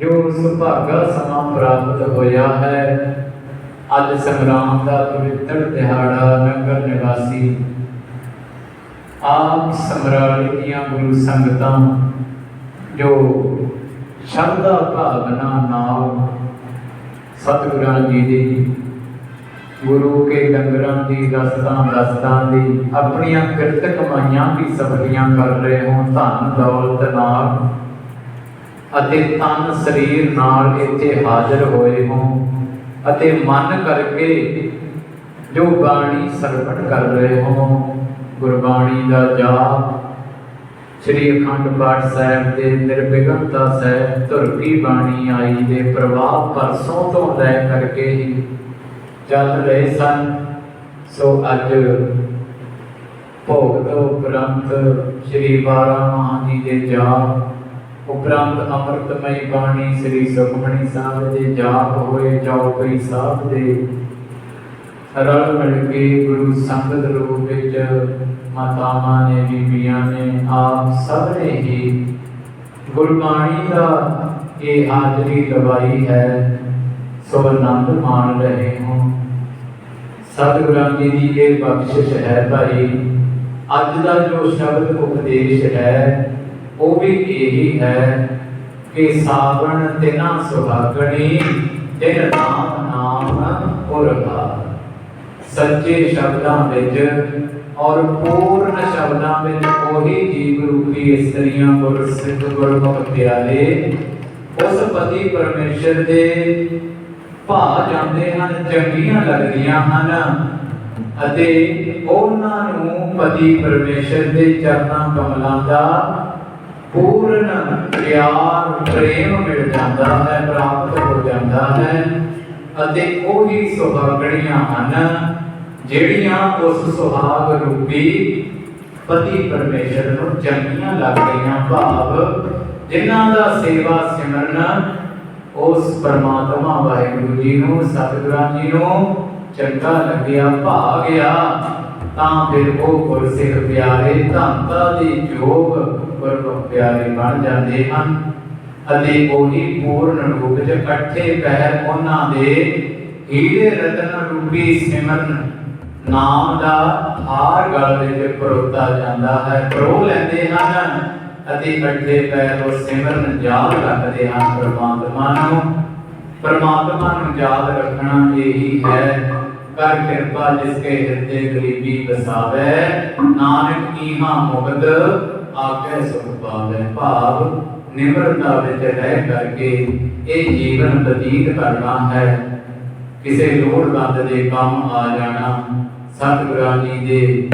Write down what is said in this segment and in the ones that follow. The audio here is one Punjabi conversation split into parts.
ਜੋ ਸੁਭਾਗਾ ਸਮਾਂ ਪ੍ਰਾਪਤ ਹੋਇਆ ਹੈ, ਅੱਜ ਸੰਗਰਾਮ ਦਾ ਪਵਿੱਤਰ ਦਿਹਾੜਾ ਨਗਰ ਨਿਵਾਸੀ ਆਪ ਸਮਰਾਲੇ ਦੀਆਂ ਗੁਰੂ ਸੰਗਤਾਂ ਜੋ ਸ਼ਰਧਾ ਭਾਵਨਾ ਨਾਲ ਸਤਿਗੁਰਾਂ ਜੀ ਦੀ, ਗੁਰੂ ਕੇ ਲੰਗਰਾਂ ਦੀ, ਰਸਤਾਂ ਰਸਤਾਂ ਦੀ, ਆਪਣੀਆਂ ਕਿਰਤ ਕਮਾਈਆਂ ਵੀ ਸਫਲੀਆਂ ਕਰ ਰਹੇ ਹੋ ਧਨ ਦੌਲਤ ਨਾਲ ਅਤੇ ਤਨ ਸਰੀਰ ਨਾਲ ਇੱਥੇ ਹਾਜ਼ਰ ਹੋਏ ਹੋ ਅਤੇ ਮਨ ਕਰਕੇ ਜੋ ਬਾਣੀ ਸਰਵਣ ਕਰ ਰਹੇ ਹੋ, ਗੁਰਬਾਣੀ ਦਾ ਜਾਪ, ਸ੍ਰੀ ਅਖੰਡ ਪਾਠ ਸਾਹਿਬ ਦੇ ਨਿਰਵਿਘਨਤਾ ਸਾਹਿਬ ਧੁਰਕੀ ਬਾਣੀ ਆਈ ਦੇ ਪ੍ਰਵਾਹ ਪਰਸੋਂ ਤੋਂ ਲੈ ਕਰਕੇ ਹੀ ਚੱਲ ਰਹੇ ਸਨ। ਸੋ ਅੱਜ ਭੋਗ ਤੋਂ ਉਪਰੰਤ ਸ੍ਰੀ ਬਾਰਾਮਾਹ ਜੀ ਦੇ ਜਾਪ ਉਪਰੰਤ ਅੰਮ੍ਰਿਤਮਈ ਬਾਣੀ ਸ੍ਰੀ ਸੁਖਮਣੀ ਸਾਹਿਬ ਦੇ ਜਾਪ ਹੋਏ ਚੌਪਈ ਸਾਹਿਬ ਦੇ। ਰਲ ਮਿਲ ਕੇ ਗੁਰੂ ਸੰਗਤ ਰੂਪ ਵਿੱਚ ਮਾਤਾਵਾਂ ਨੇ, ਬੀਬੀਆਂ ਨੇ, ਆਪ ਸਭ ਨੇ ਹੀ ਗੁਰਬਾਣੀ ਦਾ ਇਹ ਹਾਜ਼ਰੀ ਲਵਾਈ ਹੈ, ਸੋ ਆਨੰਦ ਮਾਣ ਰਹੇ ਹੋ। ਸਤਿਗੁਰਾਂ ਜੀ ਦੀ ਇਹ ਬਖਸ਼ਿਸ਼ ਹੈ ਭਾਈ, ਅੱਜ ਦਾ ਜੋ ਸ਼ਬਦ ਉਪਦੇਸ਼ ਹੈ ਉਹ ਵੀ ਇਹੀ ਹੈ ਕਿ ਸਾਵਣ ਤਿਨਾ ਸੁਹਾਗਣੀ ਜਿਨ ਨਾਮ ਨਾਮ ਉਰਗਾ ਸੱਚੇ ਸ਼ਬਦਾਂ ਵਿੱਚ ਔਰ ਪੂਰਨ ਸ਼ਬਦਾਂ ਵਿੱਚ ਉਹੀ ਜੀਵ ਰੂਪੀ ਇਸਤਰੀਆਂ ਗੁਰ ਸਿੱਧ ਗੁਰਮੁਖ ਪਿਆਰੇ, ਉਸ ਪਤੀ ਪਰਮੇਸ਼ਰ ਦੇ ਭਾ ਜਾਂਦੇ ਹਨ, ਚੰਗੀਆਂ ਲੱਗਦੀਆਂ ਹਨ ਅਤੇ ਉਹਨਾਂ ਨੂੰ ਪਤੀ ਪਰਮੇਸ਼ਰ ਦੇ ਚਰਨਾਂ ਕਮਲਾਂ ਦਾ ਪੂਰਨ ਪਿਆਰ, ਪ੍ਰੇਮ ਮਿਲ ਜਾਂਦਾ ਹੈ, ਪ੍ਰਾਪਤ ਹੋ ਜਾਂਦਾ ਹੈ ਅਤੇ ਉਹੀ ਸੁਹਾਗਣੀਆਂ ਹਨ, ਜਿਹੜੀਆਂ ਉਸ ਸੁਹਾਗ ਰੂਪੀ ਪਤੀ ਪਰਮੇਸ਼ਰ ਨੂੰ ਚੰਗੀਆਂ ਲੱਗਦੀਆਂ ਭਾਵ, ਜਿਨ੍ਹਾਂ ਦਾ ਸੇਵਾ ਸਿਮਰਨ ਉਸ ਪਰਮਾਤਮਾ ਵਾਹਿਗੁਰੂ ਜੀ ਨੂੰ, ਸਤਿਗੁਰਾਂ ਜੀ ਨੂੰ ਚੰਗਾ ਲੱਗਿਆ ਭਾ ਗਿਆ ਤਾਂ ਫਿਰ ਉਹ ਗੁਰਸਿੱਖ ਪਿਆਰੇ ਧੰਤਾ ਦੇ ਜੋਗ ਗੁਰਮੁਖ ਪਿਆਰੇ ਬਣ ਜਾਂਦੇ ਹਨ ਅਤੇ ਉਹੀ ਪੂਰਨ ਰੂਪ ਚ ਇਕੱਠੇ ਪੈਰ ਉਹਨਾਂ ਦੇ ਹੀਰੇ ਰਤਨ ਰੂਪੀ ਸਿਮਰਨ ਨਾਮ ਦਾ ਹਾਰ ਗਲ ਵਿੱਚ ਪਰੋਤਾ ਜਾਂਦਾ ਹੈ। ਪਰੋ ਲੈਂਦੇ ਹਨ ਅਤੇ ਇਕੱਠੇ ਪੈਰ ਉਹ ਸਿਮਰਨ ਯਾਦ ਰੱਖਦੇ ਹਨ ਪ੍ਰਮਾਤਮਾ ਨੂੰ। ਪ੍ਰਮਾਤਮਾ ਨੂੰ ਯਾਦ ਰੱਖਣਾ ਇਹੀ ਹੈ। ਕਰ ਕਿਰਪਾ ਜਿਸ ਕੇ ਹਿਰਦੇ ਗਰੀਬੀ ਵਸਾਵੇ। ਨਾਨਕ ਈਹਾ ਮੁਕਤ ਆਕੇ ਸੁਖ ਪਾਵੇ ਭਾਵ ਨਿਮਰਤਾ ਵਿੱਚ ਰਹਿ ਕਰਕੇ ਇਹ ਜੀਵਨ ਬਤੀਤ ਕਰਨਾ ਹੈ। ਕਿਸੇ ਲੋੜਵੰਦ ਦੇ ਕੰਮ ਆ ਜਾਣਾ ਸਤਿਗੁਰਾਂ ਜੀ ਦੇ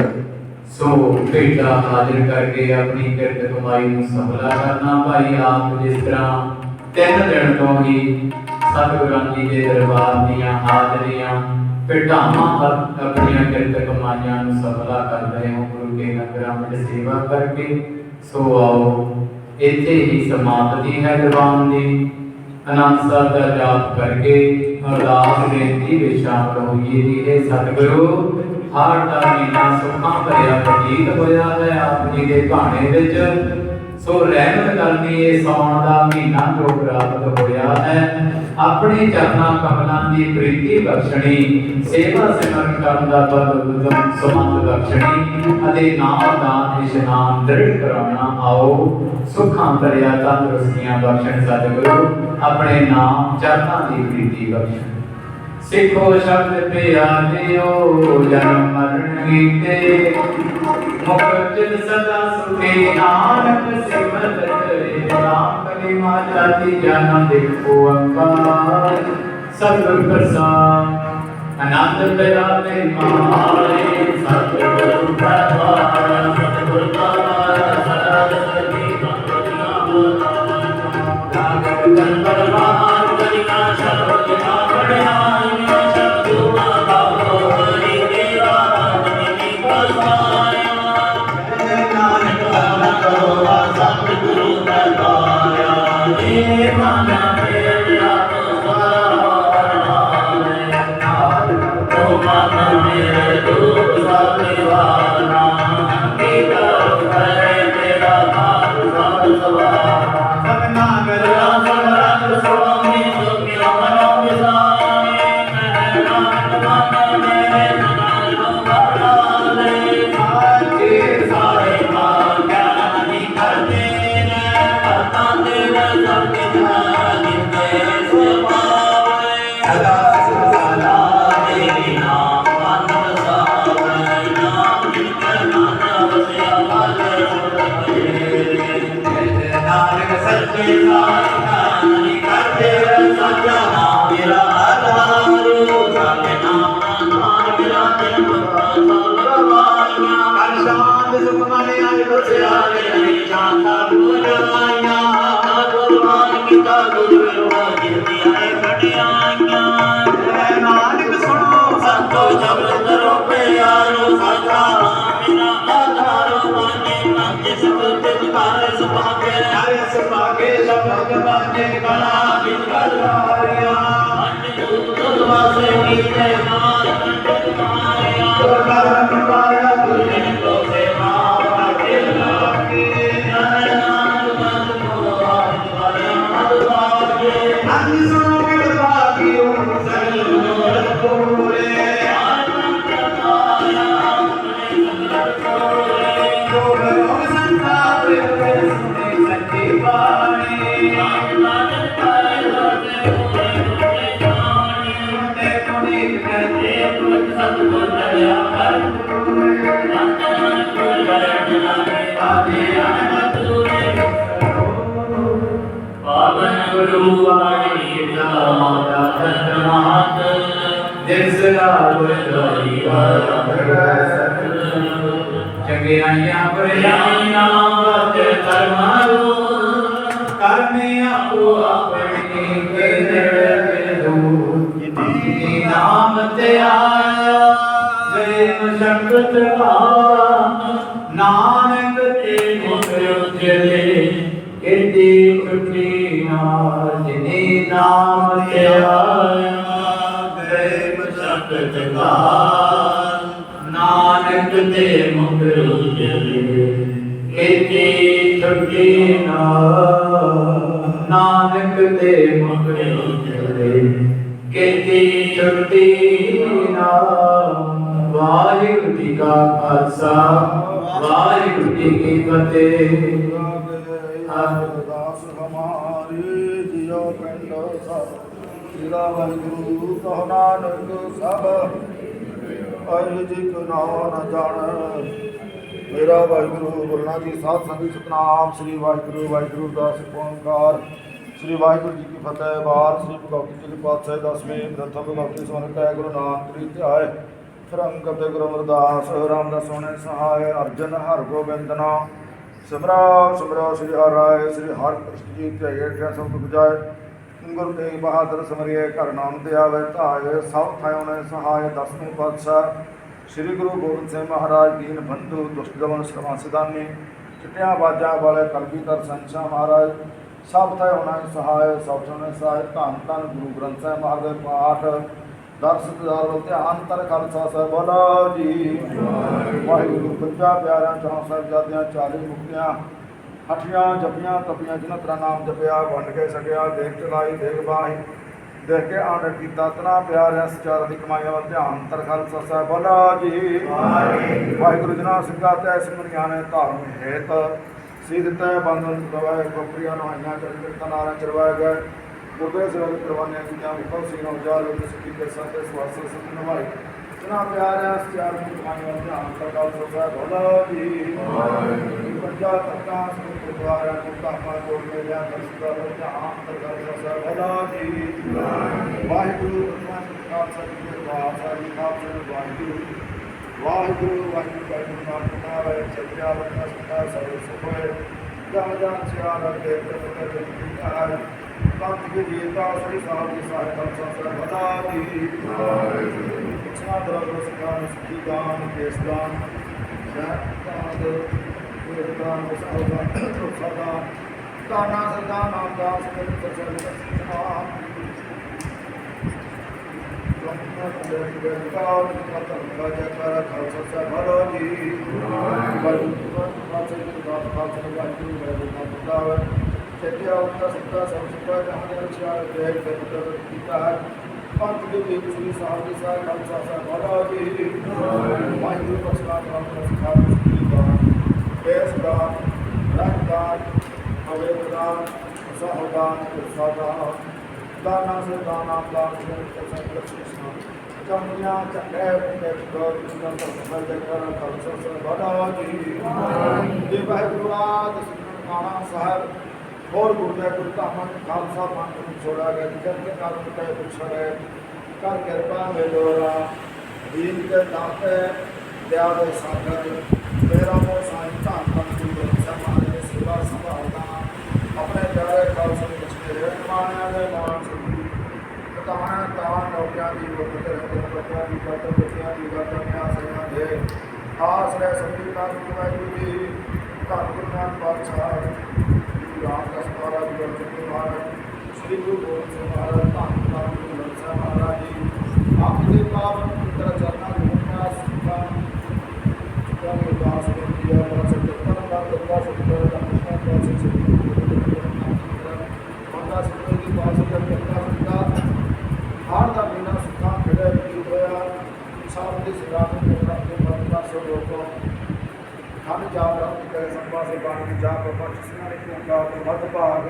ਸੋ ਭੇਟਾ ਹਾਜ਼ਰ ਕਰਕੇ ਆਪਣੀ ਕਿਰਤ ਕਮਾਈ ਨੂੰ ਸਫਲਾ ਕਰਨਾ ਭਾਈ ਆਪ ਜਿਸ ਤਰ੍ਹਾਂ ਤਿੰਨ ਦਿਨ ਤੋਂ ਹੀ ਸਤਿਗੁਰਾਂ ਜੀ ਦੇ ਦਰਬਾਰ ਦੀਆਂ ਹਾਜ਼ਰੀਆਂ ਭੇਟਾਵਾਂ ਕਰ- ਆਪਣੀਆਂ ਕਿਰਤ ਕਮਾਈਆਂ ਨੂੰ ਸਫਲਾ ਕਰ ਰਹੇ ਹੋ, ਗੁਰੂ ਕੇ ਨਗਰਾਂ ਵਿੱਚ ਸੇਵਾ ਕਰਕੇ। ਸੋ ਆਓ, ਇੱਥੇ ਹੀ ਸਮਾਪਤੀ ਹੈ ਦੀਵਾਨ ਦੀ। ਅਨੰਦ ਸਾਹਿਬ ਦਾ ਜਾਪ ਕਰਕੇ ਅਰਦਾਸ ਬੇਨਤੀ ਵਿੱਚ ਸ਼ਾਮਲ ਹੋਈਏ ਜੀ। ਇਹ ਸਤਿਗੁਰੂ, ਹਰ ਦਾ ਮਹੀਨਾ ਸੁਖਾਂ ਭਰਿਆ ਪ੍ਰਤੀਤ ਹੋਇਆ ਹੈ। ਆਪ ਜੀ ਦੇ ਭਾਣੇ ਵਿੱਚ ਸੋ ਰਹਿਮਤ ਕਰਨੀ ਸੌਣ ਦਾ ਮਹੀਨਾ ਜੋ ਪ੍ਰਾਪਤ ਹੋਇਆ ਹੈ। ਆਪਣੇ ਚਰਨਾਂ ਕਮਲਾਂ ਦੀ ਪ੍ਰੀਤੀ ਬਖਸ਼ਣੀ, ਸੇਵਾ ਸਿਮਰਨ ਕਰਨ ਦਾ ਬਲ ਸਮੰਤ ਬਖਸ਼ਣੀ, ਅਤੇ ਨਾਮ ਦਾਨ ਇਸ਼ਨਾਨ ਦ੍ਰਿੜ ਕਰਾਉਣਾ ਆਓ। ਸੁਖਾਂ ਭਰਿਆ ਤੰਦਰੁਸਤੀਆਂ ਬਖਸ਼ਣ ਸਤਿਗੁਰੂ, ਆਪਣੇ ਨਾਮ ਚਰਨਾਂ ਦੀ ਪ੍ਰੀਤੀ ਬਖਸ਼ਣ। ਸਿੱਖੋ ਸ਼ਬਦ ਪਿਆਰਿਓ, ਜਨਮ ਮਰਨ ਕੀਤੇ। ਮੁਕਤ ਚਿਤ ਸਦਾ ਸੁਖੀ ਨਾਨਕ ਸਿਮਰਤ ਕਰੇ ਨਾਮ ਕਲਿਮਾ ਜਾਤੀ ਜਨਮ ਦੇਖੋ ਅੰਕਾਰ ਸਤਿਗੁਰ ਪ੍ਰਸਾਦ ਆਨੰਦ ਪਿਆਰੇ ਮਾਰੇ ਸਤਿਗੁਰ ਪ੍ਰਸਾਦ ਸਤਿਗੁਰ ਪ੍ਰਸਾਦ ਸਦਾ ਸਦੀ ਨਾਮ ਜਨ ਪਰਮਾਨ ਜੋ ਚੰਗਿਆਈਆਂ ਬੁਰਾਈਆਂ ਵਤ ਕਰਮਾਰੂ ਕਰਮੇ ਆਪੋ ਆਪਣੀ ਕੇ ਨੇੜੇ ਜਿਨੀ ਨਾਮ ਤੇ ਆਇਆ ਗਏ ਮਸ਼ਕਤ ਭਾਵਾ ਨਾਨਕ ਤੇ ਮੁਖ ਉਜਲੇ ਛੁੱਟੀ ਨਾ ਨਾਮ ਤੇ ਗਏ ਮਸ਼ਕਤ ਭਾਵਾ ਨਾਨਕ ਤੇ ਮੁਖ ਉਜਲੇ ਕਿਤੇ ਛੁੱਟੀ ਨਾ ਨਾਨਕ ਤੇ ਮੁਖ ਉਜਲੇ ਕਿਤੇ ਛੁੱਟੀ ਨਾ ਵਾਹਿਗੁਰੂ ਜੀ ਕਾ ਖਾਲਸਾ, ਵਾਹਿਗੁਰੂ ਜੀ ਕੀ ਫਤਿਹ। ਅਰਦਾਸ ਹਮਾਰੇ ਜਿਉ ਪਿੰਡ ਸਭ ਤੇਰਾ ਵਾਹਿਗੁਰੂ ਕਹ ਨਾਨਕ ਸਭ ਅਹਿ ਜੀ ਨਾਮ ਜਾਣ ਮੇਰਾ ਵਾਹਿਗੁਰੂ ਬੋਲਣਾ ਜੀ ਸਾਧ ਸੰਗਤ ਸਤਨਾਮ ਸ੍ਰੀ ਵਾਹਿਗੁਰੂ ਵਾਹਿਗੁਰੂ ਦਾ ਓੰਕਾਰ ਸ੍ਰੀ ਵਾਹਿਗੁਰੂ ਜੀ ਕੀ ਫਤਿਹ ਬਾਰ ਸ੍ਰੀ ਭਗਤ ਜੀ ਦੇ ਪਾਤਸ਼ਾਹ ਦਸਵੇਂ ਪ੍ਰਥਮ ਭਗਵਤੀ ਸੋਨਿਤ ਹੈ ਗੁਰੂ ਨਾਨਕ ਤ੍ਰਿ ਧਿਆਏ ਫਰੰਗ ਤੇ ਗੁਰੂ ਅਮਰਦਾਸ ਰਾਮਦਾਸ ਸੋਹਣੇ ਸਹਾਇ ਅਰਜਨ ਹਰ ਗੋਬਿੰਦ ਨਾਮ ਸਿਮਰਾ ਸਿਮਰਾ ਸ੍ਰੀ ਹਰਿ ਰਾਏ ਸ੍ਰੀ ਹਰਿ ਕ੍ਰਿਸ਼ਨ ਜੀ ਤੇ ਇਹ ਸਭ ਤੁ ਬੁਝਾਏ ਗੁਰੂ ਤੇਗ ਬਹਾਦਰ ਸਮਰੀਏ, ਘਰ ਨਾਮ ਤੇ ਆਵੇ, ਧਾਏ, ਸਭ ਥਾਇਓਂ ਨੇ ਸਹਾਇ, ਦਸਵੇਂ ਪਾਤਸ਼ਾਹ। ਸ੍ਰੀ ਗੁਰੂ ਗੋਬਿੰਦ ਸਿੰਘ ਮਹਾਰਾਜ, ਦੀਨ ਬੰਧੂ, ਦੁਸ਼ਟ ਦਮਨ ਸਰਵਾ ਸਿਦਾਨੀ ਚਿੱਟਿਆਂ ਬਾਜਾਂ ਵਾਲੇ ਕਲਗੀ ਕਲਗੀਧਰ ਸੰਚਾ ਮਹਾਰਾਜ, ਸਭ ਥਾਇ ਹੋਣਾ ਸਹਾਇ, ਸਭ ਥਾਇ ਹੋਣਾ ਸਹਾਇ, ਧੰਨ ਧੰਨ ਗੁਰੂ ਗ੍ਰੰਥ ਸਾਹਿਬ ਮਹਾਰਾਜ ਪਾਠ। ਦਰਸ਼ਕ ਦਾਰ ਵੱਲ ਖਾਲਸਾ ਸਾਹਿਬ ਬੋਲੋ ਜੀ। ਵਾਹਿਗੁਰੂ, ਪੰਜਾ ਪਿਆਰਿਆਂ ਚੌਂ ਸਾਹਿਬ ਜਾਦਿਆਂ ਮੁਕਤਿਆਂ, ਹੱਠੀਆਂ ਜਪੀਆਂ ਤਪੀਆਂ, ਜਿਨ੍ਹਾਂ ਤੇਰਾ ਨਾਮ ਜਪਿਆ, ਵੰਡ ਕੇ ਸਕਿਆ ਦੇਖ ਚਲਾਈ, ਦੇਖ ਬਾਹੀ, ਦੇਖ ਕੇ ਆਣ ਕੀਤਾ। ਤਨਾ ਪਿਆਰਿਆਂ, ਸਚਾਰ ਦੀ ਕਮਾਈ ਵੱਲ ਧਿਆਨ ਤਰ ਖਾਲਸਾ ਸਾਹਿਬ ਬੋਲੋ ਜੀ। ਵਾਹਿਗੁਰੂ ਜਨਾ ਸਿੰਘਾਂ ਤੇ ਸਿੰਘਣੀਆਂ ਨੇ ਧਰਮ ਹੇਤ ਸਿੱਧ ਤੈ ਬੰਧਨ ਦਵਾਏ ਗੋਪਰੀਆਂ ਨੂੰ ਹਾਈਆਂ ਚਰਨ ਤਨਾਰਾਂ ਚਰਵਾਏ ਗਏ। ਗੁਰਦੇ ਸੇਵਕ ਪ੍ਰਵਾਨਿਆਂ ਦੀ ਜਾਂ ਵਿਖੋ ਸਿੰਘ ਨੂੰ ਜਾਲ ਵਿੱਚ ਸਿੱਧੀ ਕੇ ਸਾਥੇ ਸਵਾਸ ਸੰਤ ਨਵਾਈ ਜਨਾ ਪਿਆਰਿਆਂ ਸਚਾਰ ਦੀ ਕਮਾਈਆਂ ਵੱਲ ਧਿਆਨ ਤਰ ਖਾਲਸਾ ਸਾਹਿਬ ਬੋਲੋ ਜੀ ਪੰਜਾ ਤੱਕਾਂ ਸਿੰਘ ਗੁਰਦੁਆਰਿਆਂ ਨੂੰ ਧਾਮਾਂ ਜੋੜ ਕੇ ਲਿਆ ਨੂੰ ਧਿਆਨ ਤਰ ਖਾਲਸਾ ਸਾਹਿਬ ਬੋਲੋ ਜੀ ਵਾਹਿਗੁਰੂ। ਸਤਿ ਖਾਲਸਾ ਜੀ ਦੇ ਖਾਲਸਾ ਜੀ ਖਾਲਸਾ ਵਾਹਿਗੁਰੂ। ਵਾਹਿਗੁਰੂ ਵਾਹਿਗੁਰੂ ਵਾਹਿਗੁਰੂ ਨਾਮ ਨਾਵੇ ਸੱਚਾ ਵਰਨਾ ਸਦਾ ਸਰਵ ਸੁਖ ਜਨ ਜਨ ਸਿਆਰ ਦੇ ਤੇ ਤੇ ਤੇ ਪੰਥ ਕੀ ਜੀਤਾ ਸ੍ਰੀ ਸਾਹਿਬ ਦੀ ਸਾਹਿਬ ਖਾਲਸਾ ਸਾਹਿਬ ਬਤਾ ਦੀ ਸਾ ਦਰਗਹ ਸਕਾਨ ਸਿੱਧੀ ਦਾਨ ਕੇਸ ਦਾਨ ਜੈਤਾਦ ਵੇਦਾਨ ਸਾਹਿਬਾਨ ਸਦਾ ਤਾਨਾ ਸਦਾ ਨਾਮ ਦਾਸ ਦੇ ਸਾਹਿਬ ਜੀ ਸਾਹਿਬ ਖਾਲਸਾ ਸਾਹਿਬ ਵਾਲਾ ਜੀ। ਵਾਹਿਗੁਰੂ। ਪਸਲਾ ਨਾਮ ਦਾ ਸਿਖਾਰ ਸਿੱਖੀ ਦਾ ਇਸ ਦਾ ਰੱਖਦਾਰ ਅਵੇਦਾਨ ਸਹਦਾਨ ਸਦਾ ਦਾਨਾ ਸੇ ਦਾਨਾ ਦਾਨ ਸੇ ਕਸਮ ਕ੍ਰਿਸ਼ਨ ਹੋਰ ਗੁਰਦੇ ਗੁਰ ਧਾਮਾਂ ਖਾਲਸਾ ਪੰਥ ਨੂੰ ਛੋੜਾ ਗਿਆ ਜਦ ਕੇ ਕਾਰਨ ਤੇ ਪੁੱਛੜੇ ਕਰ ਕਿਰਪਾ ਮੇਲੋਰਾ ਦੀਨ ਕੇ ਦਾਤੇ ਦਿਆ ਦੇ ਸਾਗਰ, ਮੇਰਾ ਮੋ ਸਾਈਂ ਧੰਨ ਧੰਨ ਗੁਰੂ ਸਮਾਜ ਸੇਵਾ ਸੰਭਾਲਦਾ, ਆਪਣੇ ਪਿਆਰੇ ਖਾਲਸੇ ਦੇ ਵਿੱਚ ਰਹਿਣ ਦੇ ਮਾਣ ਸੁਣੀ ਕਤਾਣਾ ਤਾਂ ਨੌਕਿਆਂ ਦੀ ਵਕਤ ਰਹਿੰਦੇ ਬੱਚਿਆਂ ਦੀ ਗੱਤ ਬੱਚਿਆਂ ਦੀ ਗੱਤ ਨਿਆਸਿਆਂ ਦੇ। ਆਸਰੇ ਸੰਗੀਤਾਂ ਨੂੰ ਵਾਹਿਗੁਰੂ ਜੀ ਧੰਨ ਗੁਰੂ ਪਾਤਸ਼ਾਹ। ਰਾਮਦਾਸ ਮਹਾਰਾਜ ਜੀ ਗੁਰੂ ਮਹਾਰਾਜ ਸ੍ਰੀ ਗੁਰੂ ਗੋਬਿੰਦ ਸਿੰਘ ਮਹਾਰਾਜ ਧੰਨ ਧੰਨ ਗੁਰੂ ਗ੍ਰੰਥ ਸਾਹਿਬ ਮਹਾਰਾਜ ਜੀ ਆਪ ਦੇ ਪਾਵਨ ਪਵਿੱਤਰ ਚਰਨਾਂ ਨੂੰ ਪਿਆਰ ਸਿੱਖਾਂ ਚੁੱਕਿਆ ਨੂੰ ਉਦਾਸ ਹੈ ਬੜਾ ਸਤਿ ਦਾ ਦਰਬਾਰ ਸਤਿ ਦਾ ਕ੍ਰਿਸ਼ਨ ਪਾਸੇ ਸੇ ਮਾਤਾ ਸਿੱਖਾਂ ਦੀ ਪਾਸੇ ਦਾ ਕਰਤਾ ਸਦਾ ਹਰ ਦਾ ਮਹੀਨਾ ਸੁਖਾਂ ਖੜੇ ਵੀ ਹੋਇਆ ਸਭ ਦੇ ਸਿਰਾਂ ਨੂੰ ਕੋਟਾ ਦੇ ਬੰਦਾ ਸੋ ਲੋਕੋ ਹਨ ਜਾਪ ਰਹਾ ਕਿ ਸੰਭਾ ਬਾਣੀ ਜਾਪ ਪਛ ਸਿਨਾਰੇ ਕੋ ਕਾ ਮਧ ਭਾਗ,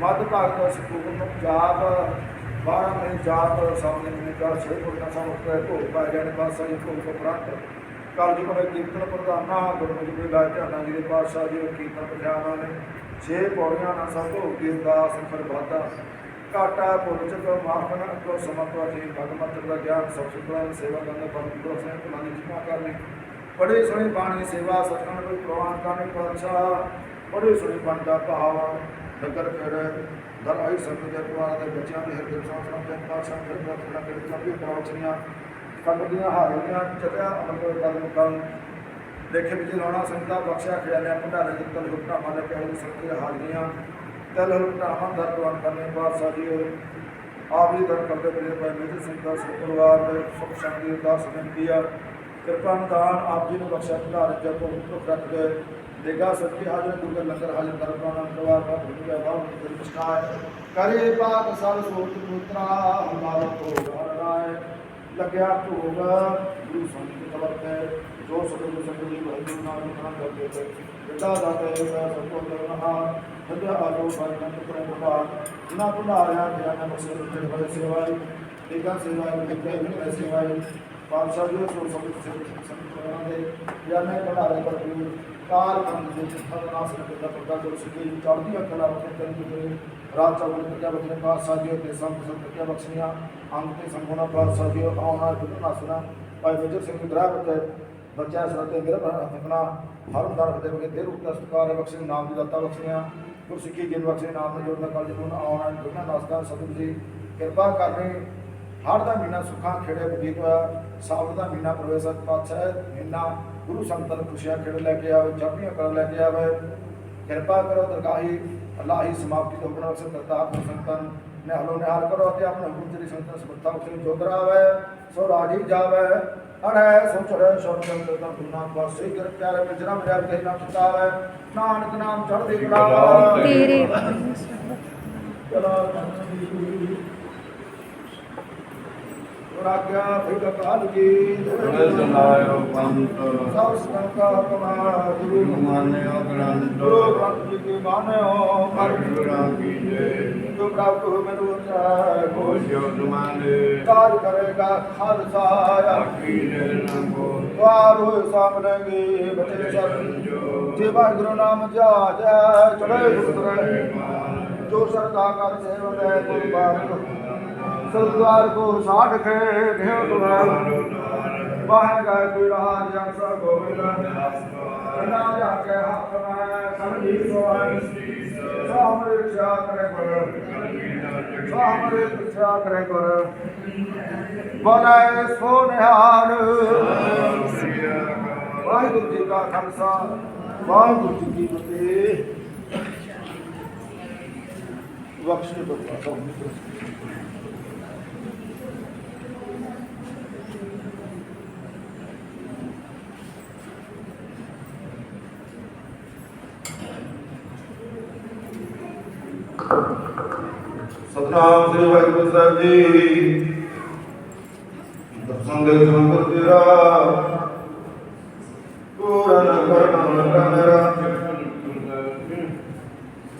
ਮੱਧ ਭਾਗ ਤੋਂ ਸੁਪੂਰਨ ਜਾਪ 12 ਮਹੀਨੇ ਜਾਪ ਸਾਹਮਣੇ ਨੇ ਕਰ ਛੇ ਗੁਰਨਾ ਸਾਹਿਬ ਉੱਤੇ ਭੋਗ ਪਾਏ ਜਾਣੇ ਪਾਸਾ ਜੀ ਭੋਗ ਤੋਂ ਪ੍ਰਾਂਤ ਕੱਲ ਜੀ ਕੋਲੇ ਕੀਰਤਨ ਪ੍ਰਧਾਨਾ, ਗੁਰਮੁਖ ਜੀ ਦਾ ਧਿਆਨਾ ਜੀ ਦੇ ਪਾਤਸ਼ਾਹ ਜੀ, ਕੀਰਤਨ ਪਠਿਆਣਾ ਨੇ ਛੇ ਪੌੜੀਆਂ ਨਾਲ ਸਭ ਭੋਗ ਦੀ ਅਰਦਾਸ ਫਿਰ ਵਾਦਾ ਕਾਟਾ ਭੁੱਲ ਚੁੱਕ, ਮਾਫਨ ਕੋ ਸਮਤਵਾ ਜੀ ਭਗਮਤ ਦਾ ਗਿਆਨ ਸਭ ਸੁਤਰਾ ਸੇਵਾ ਕਰਨ ਦਾ ਪਰਮ ਗੁਰੂ ਸੇ ਪੁਨਾਨੀ ਜਿਮਾ ਕਰਨੀ ਬੜੀ ਸੋਹਣੀ ਬਾਣੀ ਸੇਵਾ ਸਤਨਾਮ ਨੂੰ ਪ੍ਰਵਾਨ ਕਰਨੀ ਪਾਤਸ਼ਾਹ ਬੜੀ ਸੋਹਣੀ ਬਣ ਭਾਵ, ਨਗਰ ਫਿਰ ਦਰ ਆਈ ਸੰਤ ਦੇ ਪਰਿਵਾਰ ਦੇ ਬੱਚਿਆਂ ਦੇ ਹਿਰਦੇ ਸਾਂਸਰਾਂ ਦੇ ਪਾਤਸ਼ਾਹ ਦੇ ਪ੍ਰਾਰਥਨਾ ਕਰੀ ਸਭੀ ਕਰਾਉਚੀਆਂ ਕੰਬਦੀਆਂ ਹਾਰੀਆਂ ਚੱਲਿਆ ਅਮਰ ਕਦਮ ਕਰਨ ਦੇਖੇ ਵਿੱਚ ਲਾਉਣਾ ਸੰਤਾ ਬਖਸ਼ਿਆ ਖਿਆਲਿਆ ਭੰਡਾਰੇ ਦੇ ਤਲ ਹੁਕਮਾ ਮਾਲੇ ਪਿਆਰੇ ਦੀ ਸੰਗਤੀ ਦੇ ਹਾਜ਼ਰੀਆਂ, ਤਲ ਹੁਕਮਾ ਦਰ ਪ੍ਰਵਾਨ ਕਰਨੇ ਪਾਤਸ਼ਾਹ ਜੀ। ਆਪ ਜੀ ਦਰ ਕਰਦੇ ਮੇਰੇ ਭਾਈ ਮੇਜਰ ਸਿੰਘ ਦਾ ਸਿਰ ਪਰਿਵਾਰ ਦੇ ਸੁਖ ਸ਼ਾਂਤੀ ਦੀ ਅਰਦਾਸ ਕਿਰਪਾ ਨਿਦਾਨ ਆਪ ਜੀ ਨੂੰ ਬਖਸ਼ਿਆ ਭੰਡਾਰੇ ਜਪ ਮੁਕਤ ਰੱਖ ਦੇ ਦੇਗਾ ਸੱਚੀ ਹਾਜ਼ਰ ਗੁਰੂ ਲੰਗਰ ਹਾਜ਼ਰ ਕਰ ਪਾਣਾ ਪਰਿਵਾਰ ਦਾ ਭੁੱਲ ਗਿਆ ਬਾਹਰ ਦੀ ਨਿਸ਼ਕਾਇ ਕਰੇ ਪਾਕ ਸਭ ਸੋਤ ਪੁੱਤਰਾ ਹਮਾਰਾ ਭੋਗ ਰਾਏ। ਲੱਗਿਆ ਭੋਗ ਗੁਰੂ ਸੰਤ ਦੀ ਕਬਰ ਜੋ ਸਤਿਗੁਰੂ ਸੰਗਤ ਜੀ ਵਾਹਿਗੁਰੂ ਨਾਮ ਨਿਖਾਨ ਕਰਦੇ ਤੇ ਬਿਟਾ ਦਾ ਤੇ ਸਭ ਕੋ ਕਰਨਾ ਹਦਿਆ ਆਜੋ ਬਾਰਨ ਕਰੇ ਬੁਲਾ ਜਿਨਾ ਭੁਲਾਰਿਆ ਗਿਆਨ ਬਖਸ਼ੇ ਤੇ ਬੜੇ ਸੇਵਾਈ ਦੇਗਾ ਸੇਵਾਈ ਵਿਖੇ ਵਿਖੇ ਪਾਤਸ਼ਾਹ ਜੀ ਸੋ ਸਭ ਸੰਤਾਂ ਦੇ ਗਿਆਨੇ ਭੰਡਾਰੇ ਕਰਦੇ ਕਾਲ ਕੰਨ ਦੇ ਚਿੱਠਾ ਨਾਸ ਦਾ ਪਰਦਾ ਜੋ ਸਿੱਧੀ ਚੜ੍ਹਦੀ ਅੱਖਾਂ ਰੱਖੇ ਤਨ ਦੇ ਰਾਤ ਚੌਗਣ ਪ੍ਰਜਾ ਬਖਸ਼ੇ ਪਾਤਸ਼ਾਹ ਜੀ ਤੇ ਸੰਤ ਸੰਤ ਪ੍ਰਜਾ ਬਖਸ਼ੀਆਂ ਅੰਗ ਤੇ ਸੰਗੁਣਾ ਪਾਤਸ਼ਾਹ ਜੀ ਆਉਣਾ ਜੁਗ ਨਾਸਣਾ ਭਾਈ ਮੇਜਰ ਸਿੰਘ ਗ੍ਰਹਿ ਬੱਚੇ ਬੱਚਾ ਸਰਤੇ ਗ੍ਰਹਿ ਹਕਣਾ ਹਰਮ ਦਰ ਦੇ ਬਗੇ ਦੇਰ ਉਤਰ ਸਤਕਾਰ ਬਖਸ਼ੇ ਨਾਮ ਦੀ ਦਾਤਾ ਬਖਸ਼ੀਆਂ ਗੁਰਸਿੱਖੀ ਗਿਨ ਬਖਸ਼ੇ ਨਾਮ ਨੂੰ ਜੋੜਨਾ ਕਾਲ ਜੁਗ ਆਉਣਾ ਜੁਗ ਨਾਸਦਾ ਸਤਿਗੁਰੂ ਜੀ, ਕਿਰਪਾ ਕਰਨੀ ਹਰ ਦਾ ਮਹੀਨਾ ਸੁੱਖਾਂ ਖੇੜੇ ਬਤੀਤ ਹੋਇਆ ਸਾਵਣ ਦਾ ਮਹੀਨਾ ਪ੍ਰਵੇਸ਼ਤ ਪਾਤਸ਼ਾਹ ਮਹੀਨਾ ਗੁਰੂ ਸੰਤਾਂ ਨੂੰ ਖੁਸ਼ੀਆਂ ਖੇੜ ਲੈ ਕੇ ਆਵੇ ਚੜ੍ਹਦੀਆਂ ਕਰ ਲੈ ਕੇ ਆਵੇ। ਕਿਰਪਾ ਕਰੋ ਦਰਗਾਹੀ ਅੱਲਾਹੀ ਸਮਾਪਤੀ ਤੋਂ ਬਣਾ ਸੇ ਕਰਤਾਰ ਸੰਤਾਂ ਨੇ ਹਲੋ ਨਿਹਾਲ ਕਰੋ ਅਤੇ ਆਪਣੇ ਹੁਕਮ ਤੇਰੀ ਸੰਤਾਂ ਸਮਰਥਾ ਉਸੇ ਜੋ ਕਰਾਵੇ ਸੋ ਰਾਜੀ ਜਾਵੇ। ਅੜੈ ਸੋ ਚੜੈ ਸੋ ਚੰਦ ਦਾ ਗੁਨਾ ਪਾਸੇ ਕਰ ਪਿਆਰੇ ਵਿੱਚ ਜਨਮ ਰਿਆ ਤੇ ਨਾਮ ਚਿਤਾਵੇ ਨਾਨਕ ਨਾਮ ਚੜ੍ਹਦੀ ਕਲਾ। ਤੇਰੇ ਚਲਾ ਰਾਗਿਆ ਭਿਗ ਕਾਲ ਕੀ? ਸਲਾਇਓ ਪੰਤ ਸਭ ਸੰਕਾ ਕਮਾ ਗੁਰੂ। ਮਾਨਿਓ ਗ੍ਰੰਥ। ਗੁਰੂ ਗ੍ਰੰਥ ਜੀ ਕੀ ਮਾਨਿਓ ਕਰ ਗੁਰਾਂ ਕੀ ਜੈ। ਜੋ ਪ੍ਰਭੂ ਮੈਨੂੰ ਚਾਹੇ ਕੋ ਕੋਈ ਸ਼ਬਦ ਮਾਨੇ ਕਾਜ ਕਰੇਗਾ ਖਾਲਸਾ ਆਖੀ ਜੈ ਨਾ ਕੋ। ਵਾਰ ਸਾਹਮਣੇ ਬਚੇ ਚਰਨ। ਜੇ। ਵਾਹਿਗੁਰੂ ਨਾਮ ਜਾਜੈ ਚੜੇ ਸੁਤਰੇ ਜੋ ਸਰਦਾ ਕਰ ਸੇਵੈ ਗੁਰ ਬਾਤ ਸਰਦਾਰ ਕੋ ਸਾਧ ਕੇ ਘਿਓ ਤੁਮਾਰ ਵਾਹਿ ਗਾਇ ਕੋਈ ਰਾਜ ਜਨ ਸਭ ਗੋਬਿੰਦ ਨਾ ਜਾ ਕੇ ਹੱਥ ਮੈਂ ਸਮਝੀ ਸੋਹਣ ਸਾਹਮਣੇ ਰਖਿਆ ਕਰੇ ਗੁਰ ਸਾਹਮਣੇ ਰਖਿਆ ਕਰੇ ਗੁਰ ਬੋਲੇ ਸੋ ਨਿਹਾਲ ਵਾਹਿਗੁਰੂ ਜੀ ਕਾ ਖਾਲਸਾ, ਵਾਹਿਗੁਰੂ ਜੀ ਕੀ ਫਤਿਹ। ਬਖਸ਼ੇ ਬਖਸ਼ੇ ਸਤਨਾਮ ਸ੍ਰੀ ਵਾਹਿਗੁਰੂ ਸਾਹਿਬ ਜੀ। ਦਰਸ਼ਨ ਸੰਗਤ ਤੇਰਾ ਪੂਰਨ ਕਰਨਾ ਮੇਰਾ।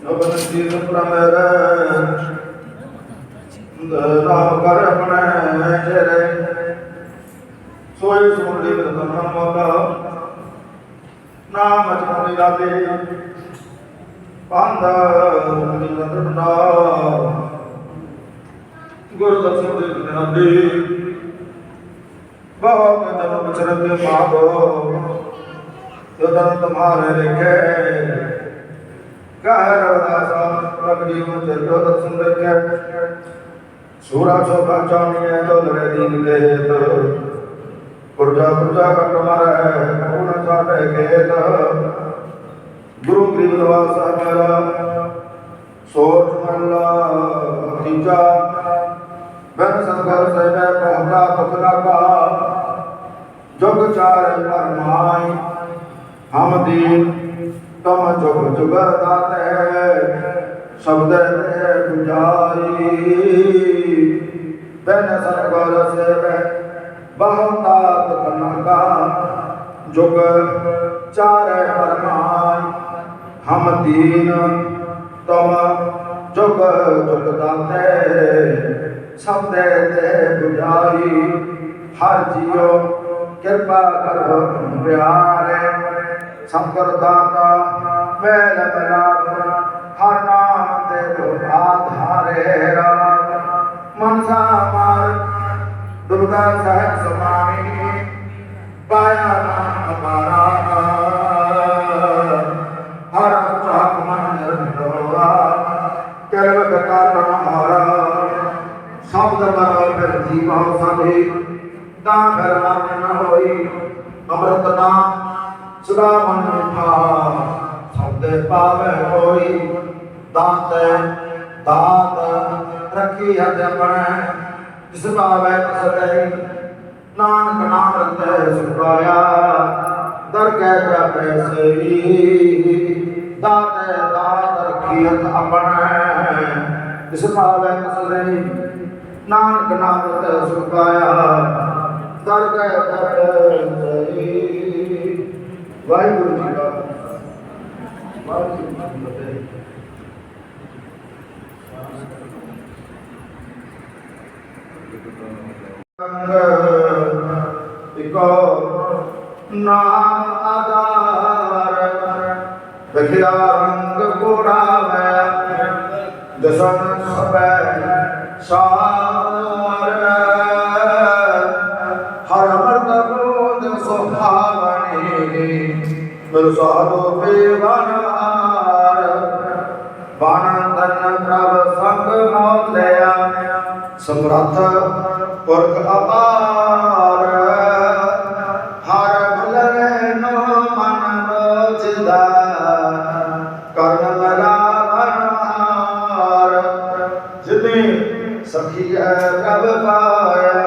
ਨਵਨ ਸੀਸ ਪ੍ਰਮੇਰ ਨਾਮ ਕਰ ਆਪਣੇ ਸੋਏ ਸੁਣਦੇ ਬਦਨ ਮੋਗਾ ਨਾਮ ਅਚਮਨੀ ਰਾਤੇ। ਪਾਂਦਾ ਨਿਰੰਤਰ ਨਾ ਗੁਰ ਦਰਸ਼ਨ ਦੇ ਨਾਦੇ ਬਹੁਤ ਜਨਮ ਚਰਨ ਦੇ ਮਾਗੋ ਜਦਨ ਤੁਮਾਰੇ ਲਿਖੇ ਕਹਿ ਰਵਦਾਸਾ ਪ੍ਰਭ ਜੀਵ ਚਰਤੋ ਦਰਸ਼ਨ ਦੇਖੇ ਸੂਰਾ ਸੋਭਾ ਚਾਨੀਏ ਦੋਲਰੇ ਦੀਨ ਦੇਤ ਪੁਰਜਾ ਪੁਰਜਾ ਕਟ ਮਾਰੇ ਕਪੂਨ ਸਾਟੇ ਗੇਤ ਗੁਰੂ ਗ੍ਰੀਵ ਨਿਵਾਸ ਮੇਰਾ ਸੋਚ ਮੱਲਾ ਤੀਜਾ ਬਨ ਸੰਗਰ ਸਹਿਬੈ ਪਹੁੰਚਾ ਦੁਖ ਲਾਗਾ ਜੁਗ ਚਾਰ ਪਰਮਾਈ ਹਮ ਦੀਨ, ਤਮ ਜੁਗ ਜੁਗਰ ਦਾਤੇ। ਸ਼ਬਦ ਤੇ ਗੁਜਾਰੀ ਬਨ ਸੰਗਰ ਸਹਿਬੈ ਬਹੁਤਾ ਦੁਖ ਲਾਗਾ ਜੁਗ ਚਾਰ ਪਰਮਾਈ ਹਮ ਦੀਨ, ਤਮ ਜੁਗ ਜੁਗ ਦਾਤੇ। ਸਭ ਦੇ ਤੇ ਬੁਝਾਈ ਹਰ ਜੀਓ ਕਿਰਪਾ ਕਰੋ ਪਿਆਰੇ ਸੰਕਰ ਦਾਤਾ ਮੈਲ ਬਲਾਪ ਹਰ ਨਾਮ ਤੇ ਕੋ ਆਧਾਰੇ ਰਾਮ ਮਨਸਾ ਮਾਰ ਦੁਰਗਾ ਸਹਿਬ ਸਮਾਮੀ ਪਾਇਆ ਨਾਮ ਦਰਬਾਰ ਫਿਰ ਜੀਵਾ ਤਾਂ ਫਿਰ ਮਨ ਹੋਈ, ਅੰਮ੍ਰਿਤ ਨਾਮ ਸਦਾ ਮਨ ਮਿਠਾ ਸਬਦੇ ਪਾਵੇ ਹੋਈ, ਦਾਤ ਦਾਤ ਰੱਖੀ ਹੱਥ ਆਪਣੇ, ਜਿਸ ਪਾਵੇ ਤਸਦੇ ਨਾਨਕ ਨਾਮ ਰਤੇ ਸੁਖਾਇਆ ਦਰ ਕੈ ਜਾਪੈ ਸਈ, ਦਾਤੇ ਦਾਤ ਰੱਖੀ ਹੱਥ ਆਪਣੇ, ਜਿਸ ਪਾਵੇ ਤਸਦੇ ਨਾਨਕ ਨਾਮ ਰਤੇ ਸੁਖਾਇਆ ਦਰ ਕੈ ਜਾਪੈ ਸਈ ਵਾਹਿਗੁਰੂ ਜੀ ਦਾ ਵਾਹਿਗੁਰੂ ਜੀ ਕੀ ਨਾਮ ਆਧਾਰ। ਰਖਿਆ ਰੰਗ ਮਿਲ ਸਾਧੋ ਬੇਵਨਾਰ ਬਾਣ ਤਨ ਪ੍ਰਭ ਸੰਗ ਮੋਲਿਆ ਸਮਰੱਥ ਪੁਰਖ ਅਪਾਰ। ਹਰ ਭਲੈ ਨੋ ਮਨ ਲੋਚਦਾ ਕਰਨ ਲਗਾਵਨ ਹਾਰ। ਜਿਨੇ ਸਖੀ ਹੈ ਪ੍ਰਭ ਪਾਇਆ।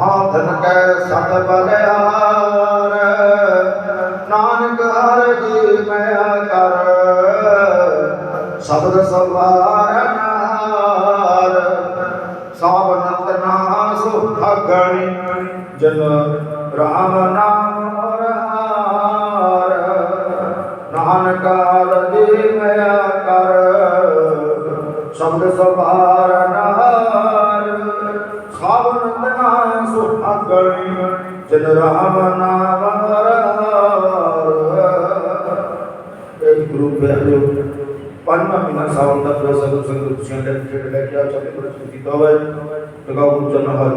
ਹਾਂ ਧਨ ਕੈ ਸਤ ਬਲਿਆਰ ਜਨ ਰਾਮ ਨਾਮ ਔਰ ਨਾਨਕ ਹਰ ਜੀ ਕਰ। ਸ਼ਬਦ ਸਵਾਰਨ ਹਾਰ ਸਾਵਨਤ ਨਾ ਸੁਭਗਣੀ ਜਨ ਰਾਮ ਨਾਮ ਔਰ ਹਾਰ। ਇਹ ਗੁਰੂ ਪਿਆਰਿਓ ਪੰਜਵਾਂ ਸਾਵਣ ਦਾ ਪ੍ਰਸੰਗ ਸੰਗ ਸੰਗ ਖੁਸ਼ੀਆਂ ਲੈ ਕੇ ਲੈ ਕੇ ਆ ਚੱਲੇ ਪ੍ਰਸ਼ਨ ਕੀਤਾ ਹੋਇਆ ਲਗਾਉ ਜਨ ਹਰ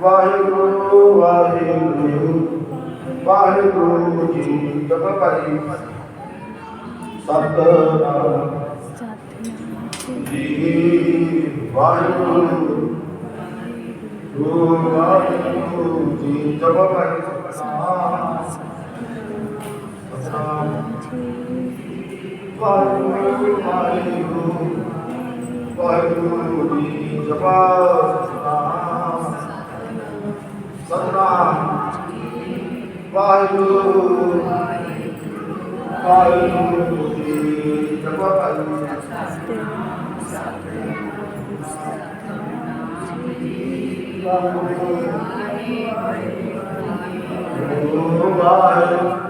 ਵਾਹਿਗੁਰੂ ਵਾਹਿਗੁਰੂ ਵਾਹਿਗੁਰੂ ਜੀ, ਜਪ ਭਾਈ ਸਤਨਾਮ ਜੀ, ਵਾਹਿਗੁਰੂ ਵਾਹਿਗੁਰੂ ਜੀ, ਜਪ ਭਾਈ ਸਤਨਾਮ ਸਤਨਾਮ ਵਾਹਿਗੁਰੂ ਵਾਹਿਗੁਰੂ ਵਾਹਿਗੁਰੂ ਜੀ ਜਪ ਸਤਨਾਮ ਸਤਨਾਮ ਵਾਹਿਗੁਰੂ ਵਾਹਿਗੁਰੂ ਜੀ ਜਪ ਭਾਈ ਵਾਹਿਗੁਰੂ ਵਾਹਿਗੁਰੂ ਜੀ